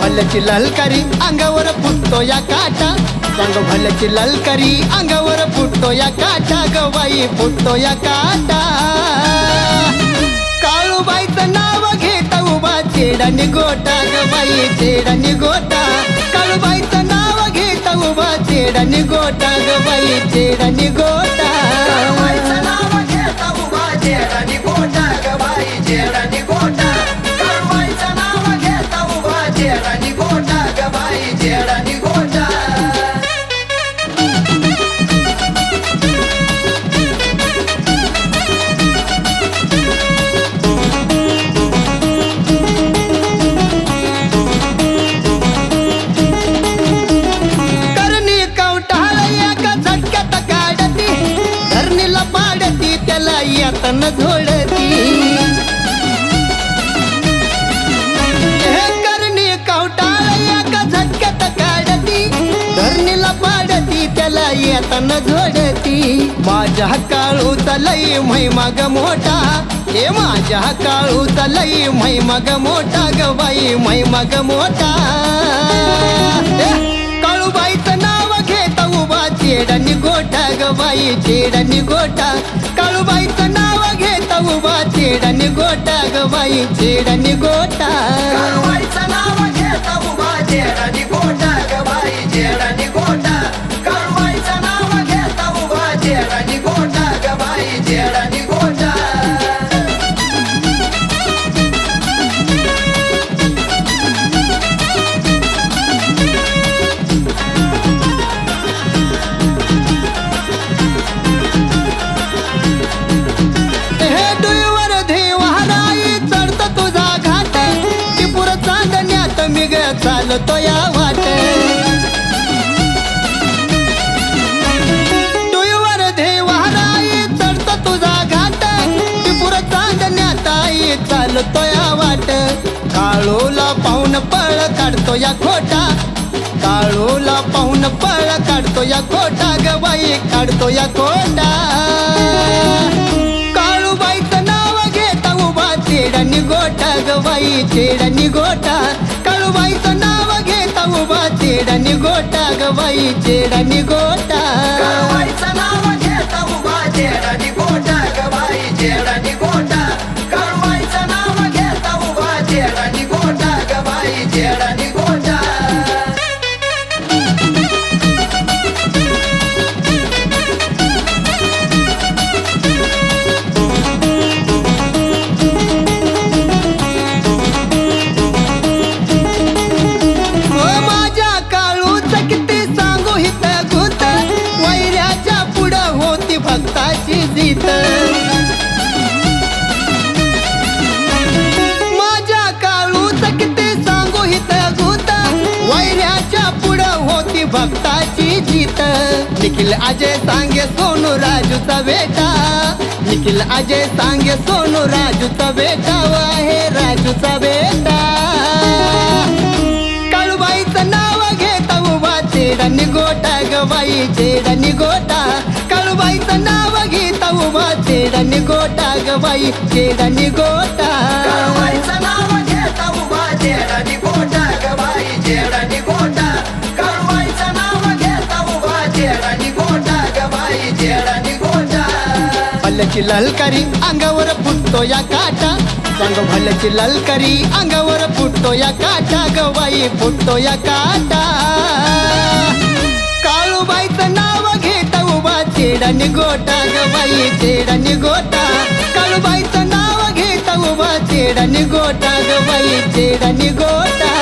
भल्याची ललकारी अंगावर फुटतो या काटा. सांग भल्याची ललकारी अंगावर फुटतो या काटा. गवाई फुटतो या काटा. काळूबाईचं नाव घेता उभा चेडा निगोटा गवाई चेडा निगोटा काळूबाईचं नाव घेता उभा चेडा निगोटा गवाई चेडा निगोटा झोडती हे करणी कवटाळ एका झटक्यात काढती. धरणीला पाडती त्याला येताना झोडती माझ्या काळूचा लई महिमाग मोठा. हे माझ्या काळूचा लई मग मोठा ग बाई मग मोठा. उभा चेडा निगोटा ग बाई चेडा निगोटा काळूबाईचं नाव घेता उभा चेडा निगोटा ग बाई चेडा निगोटा काळूबाईचं नाव घेता उभा चेडा चालतो या वाट. डुईवर देवाराई चढत तुझा घाट. त्रिपुर चांदण्यात आई चालतो या वाट. काळूला पाहून पळ काढतो या खोटा. काळूला पाहून पळ काढतो या खोटा. ग बाई काढतो या खोटा. काळूबाईचं नाव घेता उभा चेडा निगोटा ग बाई चेडा निगोटा उभा चेडा निगोटा ग बाई चेडा निगोटा काळूबाईचं नाव घेता उभा चेडा निगोटा ग चेडा निगोटा काळूबाईचं नाव घेता उभा चेडा निगोटा ग चेडा पुढं होती भक्ताची जीत. निखिल अजय सांगे सोनू राजूचा बेटा. निखिल अजय सांगे सोनू राजूचा बेटा आहे राजूचा बेटा. काळूबाईचं नाव घेता उभा चेडा निगोटा ग बाई चेडा निगोटा. काळूबाईचं नाव घेता उभा चेडा निगोटा ग बाई चेडा निगोटा. काळूबाईचं नाव घेता उभा चेडा भल्याची ललकारी अंगावर फुटतो या काटा. सांग भल्याची ललकारी अंगावर फुटतो या काटा. गवाई फुटतो या काटा. काळूबाईचं नाव घेता उभा चेडा निगोटा गवाई चेडा निगोटा काळूबाईचं नाव घेता उभा चेडा निगोटा गवाई चेडा निगोटा